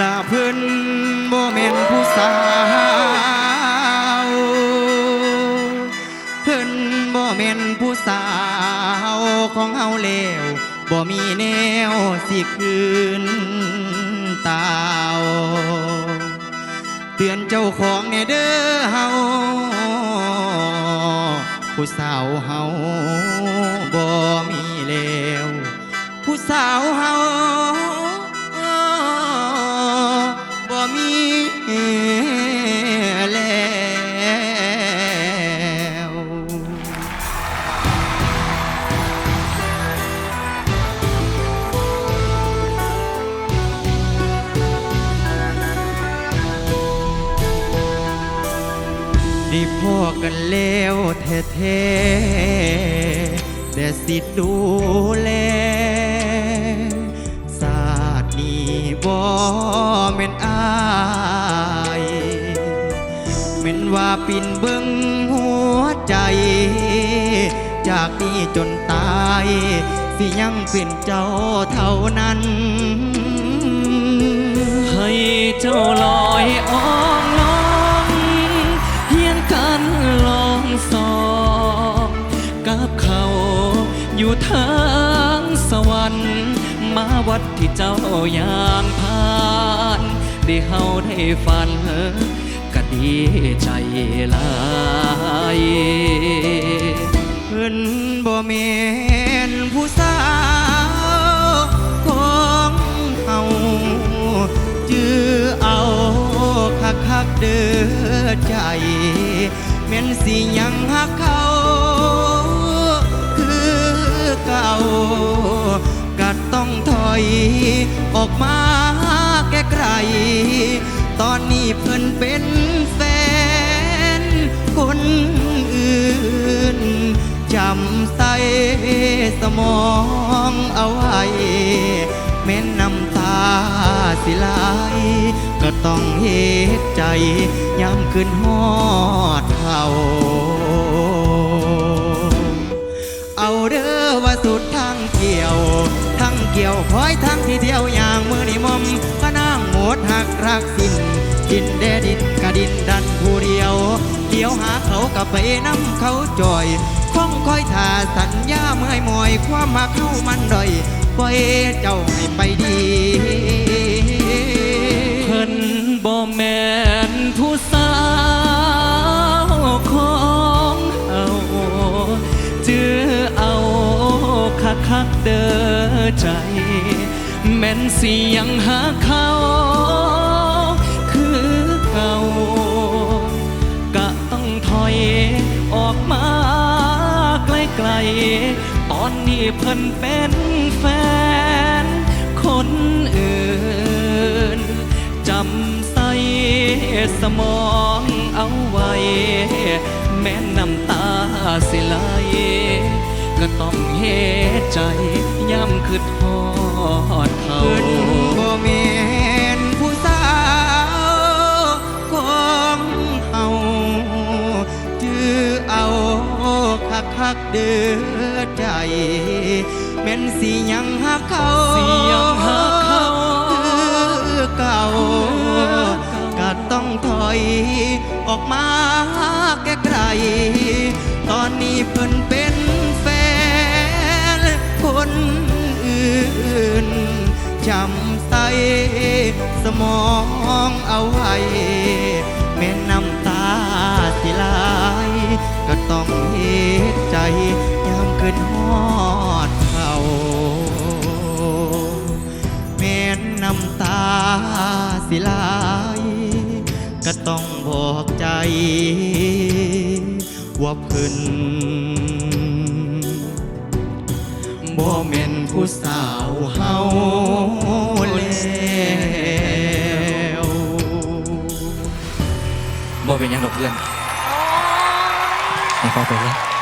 ลาเพิ่นบ่แม่นผู้สาว เพิ่นบ่แม่นผู้สาวของเฮาแล้วบ่มีแนวสิคืนตาวเตือนเจ้าของแน่เด้อเฮาผู้สาวเฮาบ่มีแล้ว ผู้สาวเฮา ได้พ่อกันแล้วแท้ๆแต่สิดูแลศาสตร์นี้บ่แม่นอายแม่นว่าปินเบิ่งหัวใจ จากนี้จนตาย สิยังเป็นเจ้าเท่านั้น ให้เจ้า เขาอยู่ทางสวรรค์ มาวัดที่เจ้าอย่างผ่านได้เฮาได้ฝันก็ดีใจลายเพิ่นบ่แม่นผู้สาวของเฮาจื้อเอาคักคักเด้อใจแม่นสิยังหักเขา เก่าก็ต้องถอยออกมาแก้ไกลตอนนี้เพิ่นเป็นแฟนคนอื่นจำใส่สมองเอาไว้แม้นน้ำตาสิไหลก็ต้องเหตุใจย้ำขึ้นหอดเขาเอาเด้อ งเกี่ยว ทั้งเกี่ยวคอยทั้งที่เดียวอย่างมือนิมมก็นั่งหมดหักรักสิ้นดินแดดินกระดินดันผู้เดียวเดี่ยวหาเขากับไปน้ำเขาจอยคงคอยท่าสัญญาเมื่อยมอย ความมาเข้ามันดอยปล่อยเจ้าให้ไปดี กคักเด้อใจ แม่นสิยังหาเขาคือเก่ากะต้องถอยออกมาไกลๆตอนนี้เพิ่นเป็นแฟน คนอื่นจำใส่สมองเอาไว้ แม้น้ำตาสิไหล ก็ต้องเฮใจย้ำคืดทอดเขาเพิ่นบ่แม่นผู้สาวของเฮาจื้อเอาคักคักเด้อใจแม่นสิยังหักเขาสิยังหักเขาคือเก่าก็ต้องถอยออกมาแก้ไกลตอนนี้เพิ่น จำใสสมองเอาไว้แม่น้ำตาสิไหลก็ต้องเหตุใจยามขึ้นฮอดเขาแม่นน้ำตาสิไหลก็ต้องบอกใจว่าเพิ่น บ่แม่นผู้สาวเฮาแล้วบ่เป็นหยังดอกเพื่อนให้เขาไปเลย